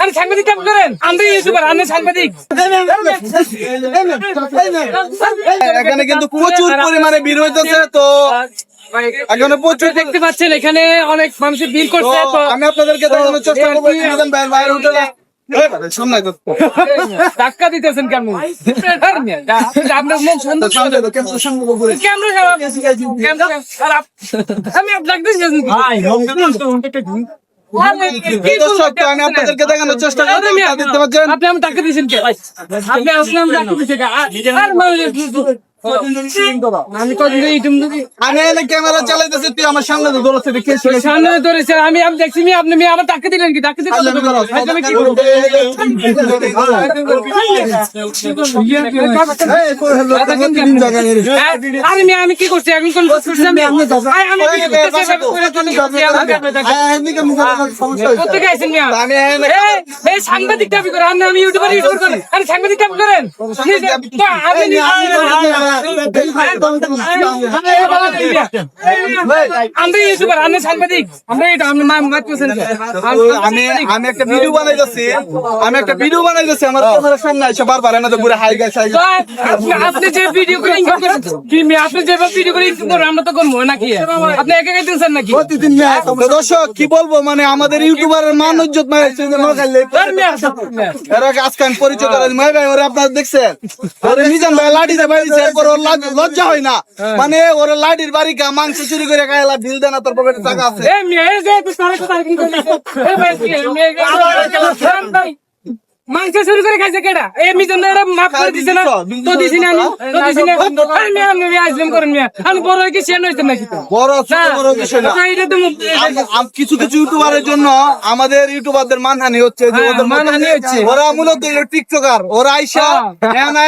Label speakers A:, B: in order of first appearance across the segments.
A: আরে সাংবাদিক কাম করেন। আমরা ইউটিউবার আপনি সাংবাদিক।
B: এখানে কিন্তু প্রচুর পরিমাণে ভিড় হইতেছে তো এখানে প্রচুর
A: দেখতে পাচ্ছেন এখানে অনেক মানুষের ভিড় করছে তো
B: আমি আপনাদেরকে দেখানোর চেষ্টা করব ইমাম বাইরে হোটেলে
A: ধাক্কা দিতেছেন
B: কেমন?
A: আমি আপনাকে
B: আমি আপনাদেরকে দেখানোর চেষ্টা
A: আপনি আমি টাকা দিয়েছেন কে? আপনি আসলে আমি টাকা মানুষ- আমি
B: ক্যামেরা চালাইতেছি তুই আমার সামনে
A: সামনে ধরেছে আমি আমি দেখছি মি আপনি মি আমার টাকা দিলেন কি টাকা দিলেন আমি কি করব? হ্যাঁ? আরে মি আমি কি করছি এখন কোন আমি সাংবাদিক দাবি করে আমি ইউটিউবার ইউটিউবার করেন আরে সাংবাদিক দাবি করেন আপনি আপনি কি নাকি
B: দর্শক কি বলব মানে আমাদের ইউটিউবারের মান ইজ্জত মারাইছে পরিচয় করে আপনারা দেখছেন ওরে বাইরেছে এরপর ওর লজ্জা হয় না। মানে ওর লাডির বাড়ি গা মাংস চুরি করে খাইলা বিল দেন না তোর পকেটে টাকা আছে।
A: মাংস চুরি করে খাইছে কেডা? এই মিজন এটা মাফ করে দিছে না? তো দিছি না আমি তো দিছি না। আরে মেয়ে আপনি মেয়ে আইসলাম করেন মেয়ে। আমি বড় হয়ে কি শেয়ার হইতে নাকি তো?
B: বড় ছোট বড় বিষয় না
A: এটা তো
B: আম- আম- কিছু কিছু ইউটিউবারের জন্য আমাদের ইউটিউবারদের মানহানি হচ্ছে যে
A: হ্যাঁ,
B: ওদের
A: মানহানি হচ্ছে।
B: ওরা মূলত টিকটকার ওরা আইসা হ্যাঁ। না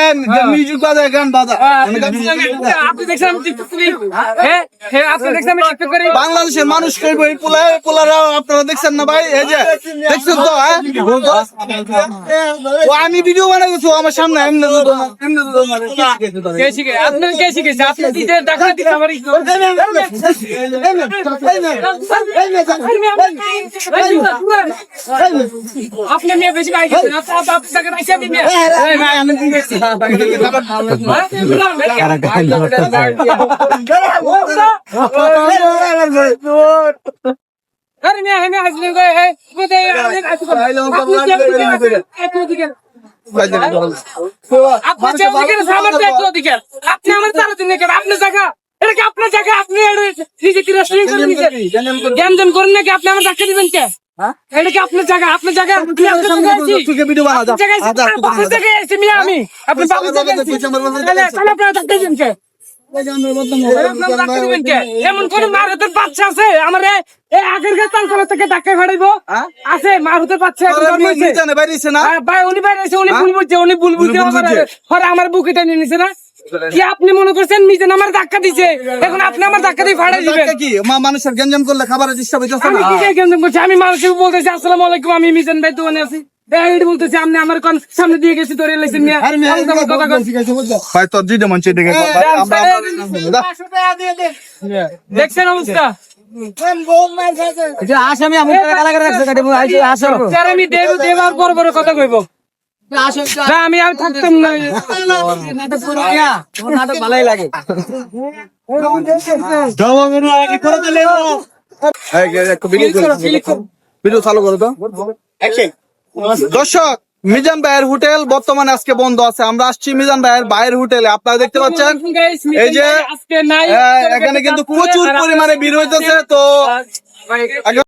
B: মিউজিক বাজায় গান বাজায়। আমি গান-
A: আপনি দেখছেন আমি টিকটক করি। হ্যাঁ? হ্যাঁ
B: বাংলাদেশের মানুষ কইব এই পোলা এই পোলারা আপনারা দেখছেন না ভাই এই যে দেখছেন তো হ্যাঁ ও আমি ভিডিও বানাই গেছি আমার সামনে এমনি
A: আপনি আপনি আপনি মেয়ে আপনি আপনি আপনি টাকা আমি ভাই কি গেছি আরে মেয়ে আমি আসলে গো এই কোথায় আমি আপনি যে ওদিকে সামনে দেখো ওদিকে আপনি আমার তারা দিন দেখেন আপনার জায়গা এটা কি আপনার জায়গা আপনি নিজে কি রেস্টুরেন্ট আপনি আমার জায়গায় আছি। মিয়া আপনি জায়গায় আছি। তাহলে আপনারা ডাক্তার দিবেন কে এমন কোন বাচ্চা আছে? আমার এই আগের গাছ থেকে? আছে বাচ্চা
B: বাইরেছে না?
A: ভাই উনি বাইরে উনি ভুল বুঝছে উনি ভুল বুঝছে আমার আমার বুকে টেনে নিছে না? কি আপনি মনে করছেন মিজেন আমার ধাক্কা দিছে? এখন আপনি আমার ধাক্কা দিয়ে ফাড়াই দিবেন।
B: কি? মা মানুষের গঞ্জাম করলে খাবারের হইতেছে
A: আমি কি কেন করছি? আমি মানুষকে বলতেছি আসসালামু আলাইকুম আমি মিজান ভাই দোকানে আছি। এই আমার কোন সামনে দিয়ে গেছি ধরে লাইছেন মিয়া। আমি কথা
B: ভাই তোর জিডে মঞ্চে দেখে
A: দেখছেন অবস্থা?
C: আসামি আমি কালা করে রাখছে কাটি আসো।
A: স্যার আমি দেব দেবার বড় বড় কথা কইব। আমি আর থাকতাম না।
C: নাটক ভালোই লাগে।
B: ভিডিও চালু করো তো। দর্শক মিজান ভাইয়ের হোটেল বর্তমানে আজকে বন্ধ আছে। আমরা আসছি মিজান ভাইয়ের বাইরের হোটেলে। আপনারা দেখতে পাচ্ছেন? এই যে এখানে কিন্তু প্রচুর পরিমাণে ভিড় হইতেছে তো